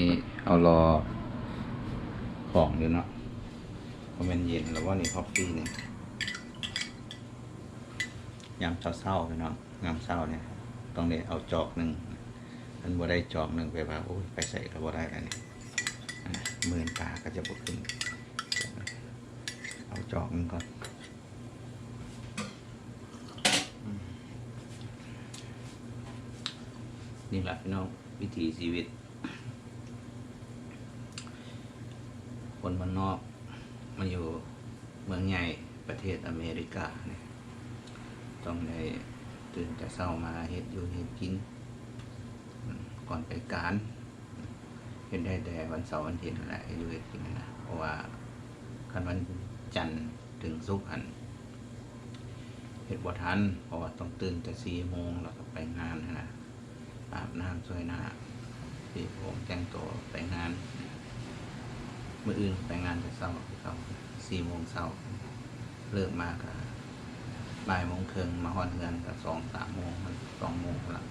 นี่เอารอของอยู่เนาะเพราะมันเย็นแล้วว่านี่คอฟฟี่นี่ยามเศร้าๆพี่น้องยามเศร้าเนี่ย ต้องได้เอาจอกหนึ่งมันบ่ได้จอกหนึ่งไปว่าโอ้ยไปใส่ก็บ่ได้อันนี้อันนั้นหมื่นตาก็จะบ่ขึ้น เอาจอกหนึงก่อนนี่แหละพี่น้องวิถีชีวิต คนมันนอกมาอยู่เมืองใหญ่ประเทศอเมริกาเนี่ยต้องได้ตื่นแต่เช้ามาเฮ็ดอยู่เฮ็ดกิน ก่อนไปการเฮ็ดได้แต่วันเสาร์วันอาทิตย์นั่นแหละอยู่เฮ็ดกินนะเพราะว่าคันวันจันทร์ถึงศุกร์หันเฮ็ดบ่ทันเพราะว่าต้องตื่นแต่สี่โมงแล้วก็ไปงานนะนะอาบน้ำช่วยหน้าพี่ผมแต่งตัวไปงาน มื่ออื่นไปงานแต่เช้าเช้าสี่โมงเช้าเลิกมากะบ่ายโมงครึ่งมาฮอนเฮือนกับสองสามโมงสองโมงละ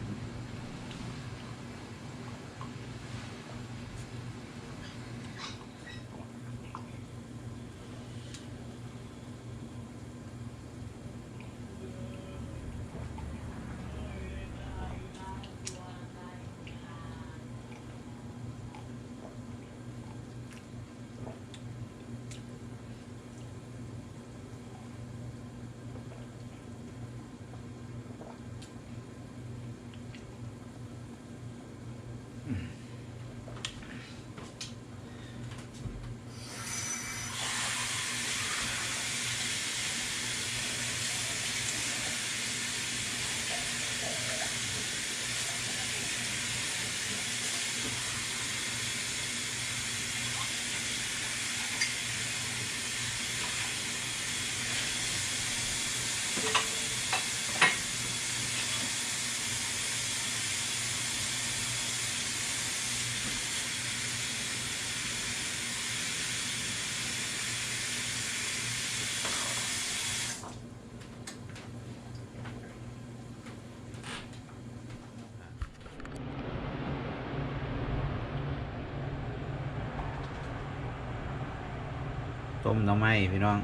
ต้มน้ำไม้พี่น้อง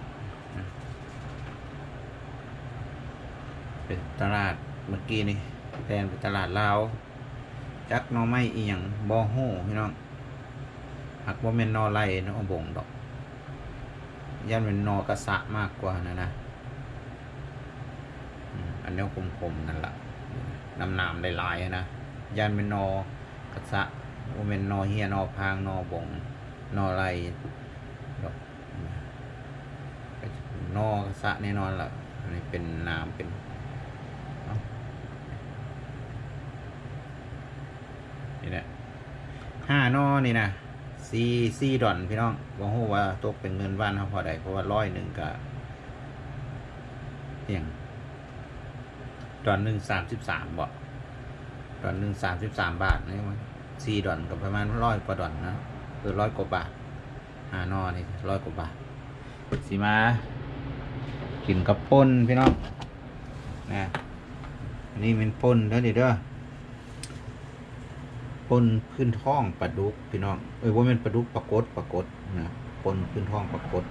เป็นตลาดเมื่อกี้นี่แทนเป็นตลาดลาวจักน้ำไม้อีหยังบ่โฮู้พี่น้องหักว่าเป็นนอไล่หนอบงดอกยันเป็นนอกระสะมากกว่านะนะอันนี้คมๆนั่นละน้ำหนามลายๆนะยันเป็นนอกระสะว่าเป็นนอเฮียนอพางนอบงนอไล่ดอก นอกสะแน่นอนละอันนี้เป็นน้ำเป็นนี่แหละห้านอนี่นะซีซีดอนพี่น้องบอกว่าตกเป็นเงินบ้านเขาพอได้เพราะว่าร้อยหนึ่งกับอย่างดอนหนึ่งสามสิบสามบ่ดอนหนึ่งสามสิบสามบาทนี่มันซีดอนกับประมาณร้อยกว่าดอนนะคือร้อยกว่าบาทห้านอนี่ร้อยกว่าบาทสีมา กินกับป่นพี่น้องนะอันนี้เป็นป่นเด้อเดี๋ยวเด้อป่นพื้นท้องปลาดุกพี่น้องเอ้ยว่าเป็นปลาดุกปลากดปลากดนะป่นพื้นท้องปลากด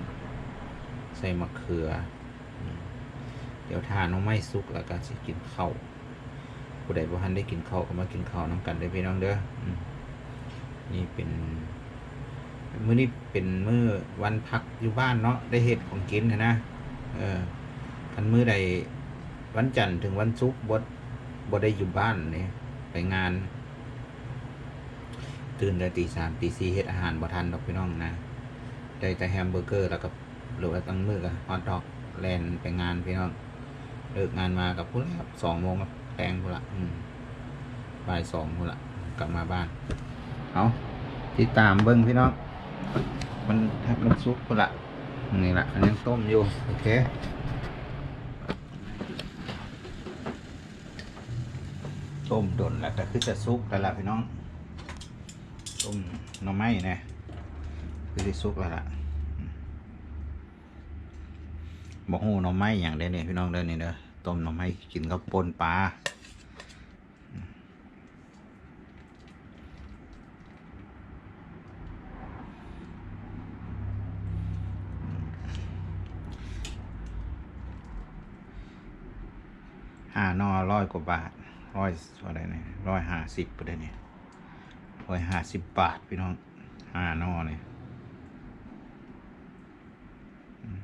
ใส่มะเขือ เดี๋ยวทานน้องไม่สุกแล้วก็สิกินข้าวผู้ใดบ่ทันได้กินข้าวก็มากินข้าวน้ำกันเด้พี่น้องเด้อนี่เป็นมื้อนี้เป็นมื้อวันพักอยู่บ้านเนาะได้เห็ดของกินนนะ เออคันมื้อใดวันจันทร์ถึงวันศุกร์บดบดได้อยู่บ้านเนี่ยไปงาน ตื่นแต่ตีสามตีสี่เฮ็ดอาหารบ่ทันดอกพี่น้องนะได้แต่แฮมเบอร์เกอร์แล้วก็หรือว่าตั้งมื้อกับฮอทดอกแลนไปงานพี่น้องเลิกงานมากับพุ่นละครับสองโมงกับแปลงพุ่นละบ่ายสองพุ่นละกลับมาบ้าน เอาติดตามเบิ้งพี่น้องมันแทบมันซุกพุ่นละ นี่แหละอันนี้ต้มอยู่ โอเคต้มดนแล้วก็คือจะซุกแล้วล่ะพี่น้อง ต้มหน่อไม้นะคือจะซุกแล้วล่ะบอกหูหน่อไม้อย่างเด้เนี่ยพี่น้องเด้อนี่เด้อต้มหน่อไม้กินกับปนปลา ห้านอร้อยกว่าบาทร้อยอะไรเนี่ยร้อยห้าสิบประเดี๋ยวนี้ร้อยห้าสิบบาทพี่น้องห้านอเนี่ยอืม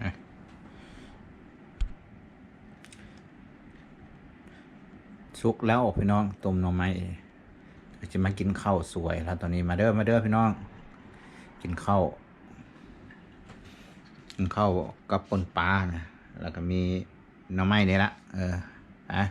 อะ สุกแล้วพี่น้องต้มหน่อไม้จะมากินข้าวสวยแล้ว ตอนนี้มาเด้อมาเด้อพี่น้อง กินข้าวกินข้าวกับปนปลานะแล้วก็มีหน่อไม้นี่ละเอออะ